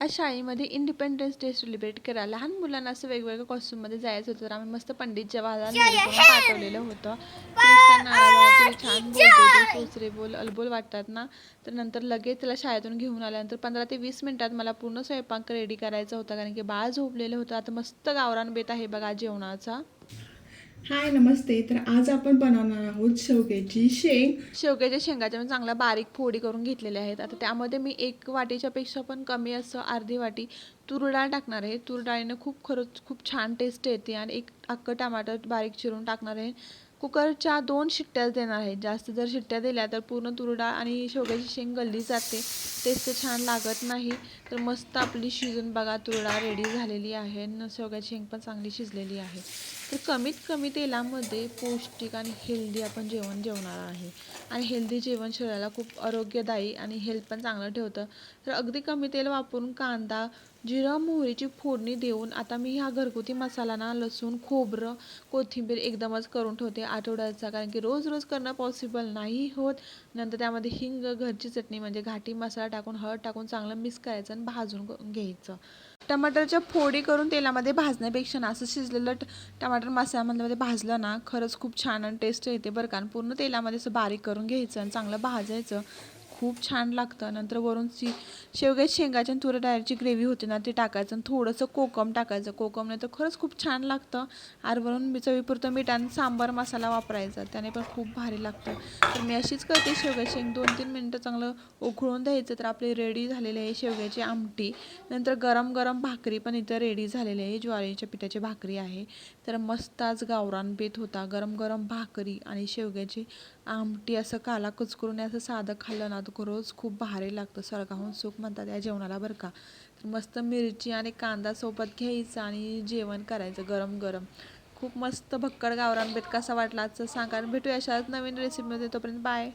आज शाळेमध्ये independence day celebrate करा. लहान मुलांना असं वेगवेगळ्या कॉस्ट्यूममध्ये जायचं होतं. तर आम्ही मस्त पंडित जवाहरलाल नेहरू पाठवलेलं होतं. नारायण छान बोलते बोल अलबोल वाटतात ना? तर नंतर लगेच त्याला शाळेतून घेऊन आल्यानंतर पंधरा ते वीस मिनिटात मला पूर्ण स्वयंपाक रेडी करायचा होता. कारण की बाळ झोपलेलं होतं. आता मस्त गावरान बेत आहे बघा जेवणाचा. हाय नमस्ते. तर आज आपण बनवणार आहोत शेवग्याची शेंग. शेवग्याच्या शेंगाच्या मी चांगल्या बारीक फोडी करून घेतलेल्या आहेत. आता त्यामध्ये मी एक वाटीच्या पेक्षा पण कमी असं अर्धी वाटी तूर डाळ टाकणार आहे. तूर डाळीनं खूप खरंच खूप छान टेस्ट येते आणि एक अख्खं टमाटर बारीक चिरून टाकणार आहे. कुकरच्या दोन शिट्ट्याच देणार आहेत जास्त जर शिट्ट्या दिल्या तर पूर्ण तुरडा आणि शेवग्याची शेंग गल्ली जाते. टेस्ट छान लागत नाही. तर मस्त आपली शिजून बघा तुरडा रेडी झालेली आहे. न शेवग्याची शेंग पण चांगली शिजलेली आहे. तर कमीत कमी तेलामध्ये पौष्टिक आणि हेल्दी आपण जेवण जेवणार आहे. आणि हेल्दी जेवण शरीराला खूप आरोग्यदायी आणि हेल्थ पण चांगलं ठेवतं. तर अगदी कमी तेल वापरून कांदा जिरं मोहरीची फोडणी देऊन आता मी हा घरगुती मसाला ना लसूण खोबरं कोथिंबीर एकदमच करून ठेवते आठवड्याचा कारण की रोज रोज करणं पॉसिबल नाही होत. नंतर त्यामध्ये हिंग घरची चटणी म्हणजे घाटी मसाला टाकून हळद टाकून चांगलं मिक्स करायचं आणि भाजून घ्यायचं. टमाटरच्या फोडी करून तेलामध्ये भाजण्यापेक्षा ना असं शिजलेलं ट- टमाटर मसाल्यामध्ये भाजलं ना खरंच खूप छान आणि टेस्ट येते बरं का. आणि पूर्ण तेलामध्ये असं बारीक करून घ्यायचं आणि चांगलं भाजायचं. खूप छान लागतं. नंतर वरून शी शेवग्याची शेंगाच्या थोडं तुरं ग्रेव्ही होती ना ते टाकायचं आणि थोडंसं कोकम टाकायचं. कोकम नाही तर खरंच खूप छान लागतं. आणि वरून मी चवीपुरतं मीठ आणि सांबार मसाला वापरायचा. त्याने पण खूप भारी लागतं. तर मी अशीच करते शेवग्याची शेंग. दोन तीन मिनटं चांगलं उकळून द्यायचं. तर आपली रेडी झालेली आहे शेवग्याची आमटी. नंतर गरम गरम भाकरी पण इथं रेडी झालेली आहे. ज्वारीच्या पिठाची भाकरी आहे. तर मस्त आज गावरान बेत होता. गरम गरम भाकरी आणि शेवग्याची आमटी असं काला कुचकरून असं साधं खाल्लं ना तर रोज खूप भारी लागतं. स्वर्गाहून सुख म्हणतात या जेवणाला बरं का. तर मस्त मिरची आणि कांदा सोबत घ्यायचं आणि जेवण करायचं गरम गरम खूप मस्त भक्कड गावरान बेत कसा वाटला आजचं सांगा. आणि भेटूया अशाच नवीन रेसिपीमध्ये तोपर्यंत बाय